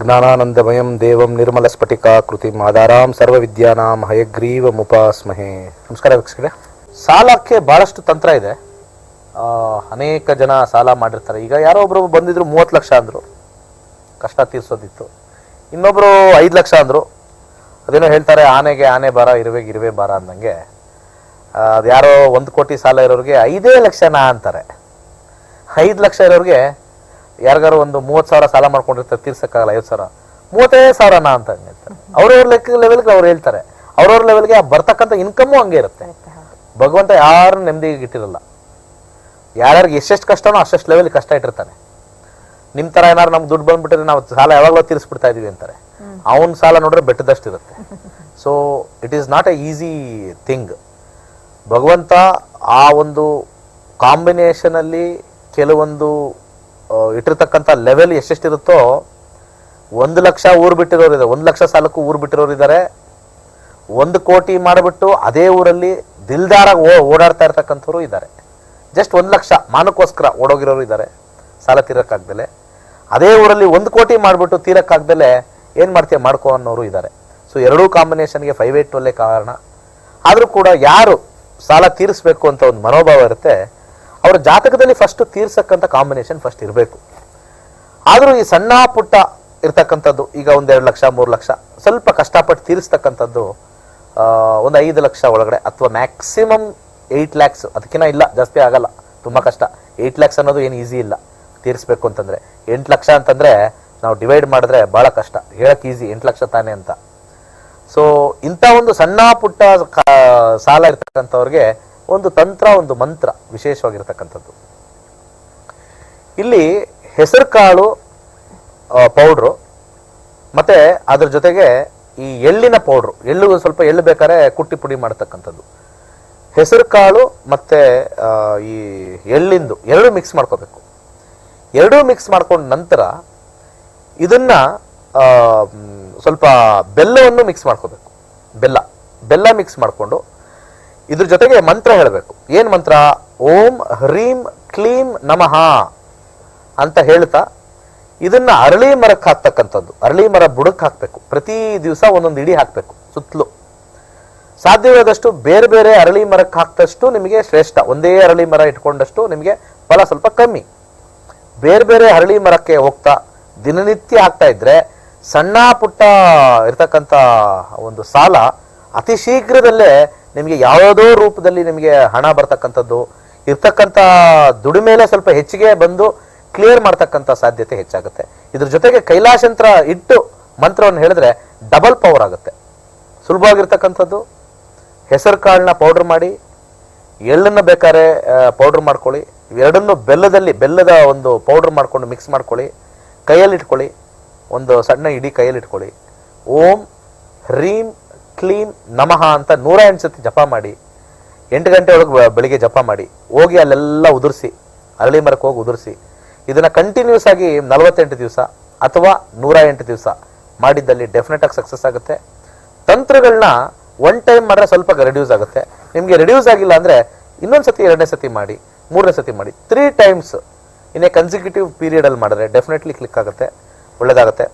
ಜ್ಞಾನಾನಂದಮಯಂ ದೇವಂ ನಿರ್ಮಲಸ್ಫಟಿಕಾಕೃತಿಂ ಆಧಾರಾಂ ಸರ್ವವಿದ್ಯಾನಾಂ ಹಯಗ್ರೀವಮುಪಾಸ್ಮಹೇ. ನಮಸ್ಕಾರ ವೀಕ್ಷಕರೇ. ಸಾಲಕ್ಕೆ ಬಹಳಷ್ಟು ತಂತ್ರ ಇದೆ. ಅನೇಕ ಜನ ಸಾಲ ಮಾಡಿರ್ತಾರೆ. ಈಗ ಯಾರೋ ಒಬ್ಬರು ಬಂದಿದ್ರು ಮೂವತ್ತು ಲಕ್ಷ ಅಂದರು. ಕಷ್ಟ ತೀರಿಸೋದಿತ್ತು. ಇನ್ನೊಬ್ಬರು ಐದು ಲಕ್ಷ ಅಂದರು. ಅದೇನೋ ಹೇಳ್ತಾರೆ, ಆನೆಗೆ ಆನೆ ಬಾರ, ಇರುವೆ ಇರುವೆ ಬಾರ ಅಂದಂಗೆ. ಅದು ಯಾರೋ ಒಂದು ಕೋಟಿ ಸಾಲ ಇರೋರಿಗೆ ಐದೇ ಲಕ್ಷನಾ ಅಂತಾರೆ. ಐದು ಲಕ್ಷ ಇರೋರಿಗೆ ಯಾರಿಗಾರು ಒಂದು ಮೂವತ್ತು ಸಾವಿರ ಸಾಲ ಮಾಡ್ಕೊಂಡಿರ್ತಾರೆ ತೀರ್ಸಕ್ಕಾಗಲ್ಲ ಐವತ್ತು ಸಾವಿರ. ಮೂವತ್ತೈದು ಸಾವಿರನಾ ಅಂತ ಹೇಳ್ತಾರೆ. ಅವ್ರವ್ರ ಲೆಕ್ಕ ಲೆವೆಲ್ಗೆ ಅವ್ರು ಹೇಳ್ತಾರೆ. ಅವ್ರವ್ರ ಲೆವೆಲ್ಗೆ ಆ ಬರ್ತಕ್ಕಂಥ ಇನ್ಕಮ್ಮು ಹಂಗೆ ಇರುತ್ತೆ. ಭಗವಂತ ಯಾರು ನೆಮ್ಮದಿಗೆ ಇಟ್ಟಿರಲ್ಲ. ಯಾರ್ಯಾರಿಗೆ ಎಷ್ಟೆಷ್ಟು ಕಷ್ಟನೋ ಅಷ್ಟೆಷ್ಟು ಲೆವೆಲ್ ಕಷ್ಟ ಇಟ್ಟಿರ್ತಾನೆ. ನಿಮ್ಮ ಥರ ಏನಾರು ನಮ್ಗೆ ದುಡ್ಡು ಬಂದ್ಬಿಟ್ರೆ ನಾವು ಸಾಲ ಯಾವಾಗಲೂ ತೀರಿಸ್ಬಿಡ್ತಾ ಇದೀವಿ ಅಂತಾರೆ. ಅವನ ಸಾಲ ನೋಡ್ರೆ ಬೆಟ್ಟದಷ್ಟು ಇರುತ್ತೆ. So it is not a easy thing ಭಗವಂತ ಆ ಒಂದು ಕಾಂಬಿನೇಷನಲ್ಲಿ ಕೆಲವೊಂದು ಇಟ್ಟಿರ್ತಕ್ಕಂಥ ಲೆವೆಲ್ ಎಷ್ಟೆಷ್ಟಿರುತ್ತೋ ಒಂದು ಲಕ್ಷ ಊರು ಬಿಟ್ಟಿರೋರು ಇದೆ ಒಂದು ಲಕ್ಷ ಸಾಲಕ್ಕೂ ಊರು ಬಿಟ್ಟಿರೋರು ಇದ್ದಾರೆ. ಒಂದು ಕೋಟಿ ಮಾಡಿಬಿಟ್ಟು ಅದೇ ಊರಲ್ಲಿ ದಿಲ್ದಾರ ಓಡಾಡ್ತಾ ಇರ್ತಕ್ಕಂಥವ್ರು ಇದ್ದಾರೆ. ಜಸ್ಟ್ ಒಂದು ಲಕ್ಷ, ಮಾನಕ್ಕೋಸ್ಕರ ಓಡೋಗಿರೋರು ಇದ್ದಾರೆ. ಸಾಲ ತೀರಕ್ಕಾಗ್ದಲೆ. ಅದೇ ಊರಲ್ಲಿ ಒಂದು ಕೋಟಿ ಮಾಡಿಬಿಟ್ಟು ತೀರಕ್ಕಾಗ್ದಲೆ ಏನು ಮಾಡ್ತೀಯ? ಮಾಡ್ಕೋ ಅನ್ನೋರು ಇದ್ದಾರೆ. ಸೊ ಎರಡೂ ಕಾಂಬಿನೇಷನ್ಗೆ ಫೈವ್ ಏಟ್ ಒಳ್ಳೆ ಕಾರಣ. ಆದರೂ ಕೂಡ ಯಾರು ಸಾಲ ತೀರಿಸಬೇಕು ಅಂತ ಒಂದು ಮನೋಭಾವ ಇರುತ್ತೆ ಅವರ ಜಾತಕದಲ್ಲಿ ಫಸ್ಟ್ ತೀರ್ಸಕ್ಕಂಥ ಕಾಂಬಿನೇಷನ್ ಫಸ್ಟ್ ಇರಬೇಕು. ಆದರೂ ಈ ಸಣ್ಣ ಪುಟ್ಟ ಇರ್ತಕ್ಕಂಥದ್ದು, ಈಗ ಒಂದೆರಡು ಲಕ್ಷ, ಮೂರು ಲಕ್ಷ, ಸ್ವಲ್ಪ ಕಷ್ಟಪಟ್ಟು ತೀರಿಸ್ತಕ್ಕಂಥದ್ದು ಒಂದು ಐದು ಲಕ್ಷ ಒಳಗಡೆ ಅಥವಾ ಮ್ಯಾಕ್ಸಿಮಮ್ ಏಯ್ಟ್ ಲ್ಯಾಕ್ಸ್ ಅದಕ್ಕಿಂತ ಇಲ್ಲ, ಜಾಸ್ತಿ ಆಗಲ್ಲ, ತುಂಬ ಕಷ್ಟ. ಏಯ್ಟ್ ಲ್ಯಾಕ್ಸ್ ಅನ್ನೋದು ಏನು ಈಸಿ ಇಲ್ಲ. ತೀರಿಸ್ಬೇಕು ಅಂತಂದರೆ, ಎಂಟು ಲಕ್ಷ ಅಂತಂದರೆ ನಾವು ಡಿವೈಡ್ ಮಾಡಿದ್ರೆ ಭಾಳ ಕಷ್ಟ. ಹೇಳಕ್ಕೆ ಈಸಿ ಎಂಟು ಲಕ್ಷ ತಾನೇ ಅಂತ. ಸೊ ಇಂಥ ಒಂದು ಸಣ್ಣ ಪುಟ್ಟ ಸಾಲ ಇರ್ತಕ್ಕಂಥವ್ರಿಗೆ ಒಂದು ತಂತ್ರ, ಒಂದು ಮಂತ್ರ ವಿಶೇಷವಾಗಿರ್ತಕ್ಕಂಥದ್ದು. ಇಲ್ಲಿ ಹೆಸರು ಕಾಳು ಪೌಡ್ರು, ಮತ್ತೆ ಅದ್ರ ಜೊತೆಗೆ ಈ ಎಳ್ಳಿನ ಪೌಡ್ರು, ಎಳ್ಳು ಸ್ವಲ್ಪ ಎಳ್ಳು ಬೇಕಾದ್ರೆ ಕುಟ್ಟಿ ಪುಡಿ ಮಾಡ್ತಕ್ಕಂಥದ್ದು. ಹೆಸರು ಕಾಳು ಮತ್ತೆ ಈ ಎಳ್ಳಿಂದು ಎರಡೂ ಮಿಕ್ಸ್ ಮಾಡ್ಕೋಬೇಕು. ಎರಡೂ ಮಿಕ್ಸ್ ಮಾಡ್ಕೊಂಡ ನಂತರ ಇದನ್ನ ಸ್ವಲ್ಪ ಬೆಲ್ಲವನ್ನು ಮಿಕ್ಸ್ ಮಾಡ್ಕೋಬೇಕು. ಬೆಲ್ಲ ಬೆಲ್ಲ ಮಿಕ್ಸ್ ಮಾಡಿಕೊಂಡು ಇದ್ರ ಜೊತೆಗೆ ಮಂತ್ರ ಹೇಳಬೇಕು. ಏನು ಮಂತ್ರ? ಓಂ ಹ್ರೀಂ ಕ್ಲೀಂ ನಮಃ ಅಂತ ಹೇಳ್ತಾ ಇದನ್ನ ಅರಳಿ ಮರಕ್ಕೆ ಹಾಕ್ತಕ್ಕಂಥದ್ದು. ಅರಳಿ ಮರ ಬುಡಕ್ಕೆ ಹಾಕಬೇಕು. ಪ್ರತಿ ದಿವಸ ಒಂದೊಂದು ಇಡಿ ಹಾಕಬೇಕು ಸುತ್ತಲೂ. ಸಾಧ್ಯವಾದಷ್ಟು ಬೇರೆ ಬೇರೆ ಅರಳಿ ಮರಕ್ಕೆ ಹಾಕ್ತಷ್ಟು ನಿಮಗೆ ಶ್ರೇಷ್ಠ. ಒಂದೇ ಅರಳಿ ಮರ ಇಟ್ಕೊಂಡಷ್ಟು ನಿಮಗೆ ಫಲ ಸ್ವಲ್ಪ ಕಮ್ಮಿ. ಬೇರೆ ಬೇರೆ ಅರಳಿ ಮರಕ್ಕೆ ಹೋಗ್ತಾ ದಿನನಿತ್ಯ ಆಗ್ತಾ ಇದ್ರೆ ಸಣ್ಣ ಪುಟ್ಟ ಇರ್ತಕ್ಕಂಥ ಒಂದು ಸಾಲ ಅತಿ ಶೀಘ್ರದಲ್ಲೇ ನಿಮಗೆ ಯಾವುದೋ ರೂಪದಲ್ಲಿ ನಿಮಗೆ ಹಣ ಬರ್ತಕ್ಕಂಥದ್ದು, ಇರ್ತಕ್ಕಂಥ ದುಡಿಮೇಲೆ ಸ್ವಲ್ಪ ಹೆಚ್ಚಿಗೆ ಬಂದು ಕ್ಲಿಯರ್ ಮಾಡ್ತಕ್ಕಂಥ ಸಾಧ್ಯತೆ ಹೆಚ್ಚಾಗುತ್ತೆ. ಇದ್ರ ಜೊತೆಗೆ ಕೈಲಾಶಂತ್ರ ಇಟ್ಟು ಮಂತ್ರವನ್ನು ಹೇಳಿದ್ರೆ ಡಬಲ್ ಪವರ್ ಆಗುತ್ತೆ. ಸುಲಭವಾಗಿರ್ತಕ್ಕಂಥದ್ದು. ಹೆಸರು ಕಾಳನ್ನ ಪೌಡರ್ ಮಾಡಿ, ಎಳ್ಳನ್ನು ಬೇಕಾದ್ರೆ ಪೌಡರ್ ಮಾಡ್ಕೊಳ್ಳಿ ಎರಡನ್ನು ಬೆಲ್ಲದಲ್ಲಿ, ಬೆಲ್ಲದ ಒಂದು ಪೌಡರ್ ಮಾಡ್ಕೊಂಡು ಮಿಕ್ಸ್ ಮಾಡ್ಕೊಳ್ಳಿ ಕೈಯಲ್ಲಿ ಇಟ್ಕೊಳ್ಳಿ ಒಂದು ಸಣ್ಣ ಇಡೀ ಕೈಯಲ್ಲಿ ಇಟ್ಕೊಳ್ಳಿ ಓಂ ಹ್ರೀಂ ಕ್ಲೀಂ ನಮಃ ಅಂತ ನೂರ ಎಂಟು ಸತಿ ಜಪ ಮಾಡಿ, ಎಂಟು ಗಂಟೆ ಒಳಗೆ ಬೆಳಿಗ್ಗೆ ಜಪ ಮಾಡಿ, ಹೋಗಿ ಅಲ್ಲೆಲ್ಲ ಉದುರಿಸಿ, ಅರಳಿ ಮರಕ್ಕೆ ಹೋಗಿ ಉದುರಿಸಿ, ಇದನ್ನ ಕಂಟಿನ್ಯೂಸ್ ಆಗಿ ನಲವತ್ತೆಂಟು ದಿವಸ ಅಥವಾ ನೂರ ಎಂಟು ದಿವಸ ಮಾಡಿದ್ದಲ್ಲಿ ಡೆಫಿನೆಟ್ ಆಗಿ ಸಕ್ಸಸ್ ಆಗುತ್ತೆ. ತಂತ್ರಗಳನ್ನ ಒನ್ ಟೈಮ್ ಮಾಡಿದ್ರೆ ಸ್ವಲ್ಪ ರೆಡ್ಯೂಸ್ ಆಗುತ್ತೆ. ನಿಮಗೆ ರೆಡ್ಯೂಸ್ ಆಗಿಲ್ಲ ಅಂದ್ರೆ ಇನ್ನೊಂದು ಸತಿ ಎರಡನೇ ಸತಿ ಮಾಡಿ, ಮೂರನೇ ಸತಿ ಮಾಡಿ ತ್ರೀ ಟೈಮ್ಸ್ ಇನ್ನೇ ಕನ್ಸಿಕ್ಯೂಟಿವ್ ಪೀರಿಯಡ್ ಅಲ್ಲಿ ಮಾಡಿದ್ರೆ ಡೆಫಿನೆಟ್ಲಿ ಕ್ಲಿಕ್ ಆಗುತ್ತೆ, ಒಳ್ಳೇದಾಗುತ್ತೆ.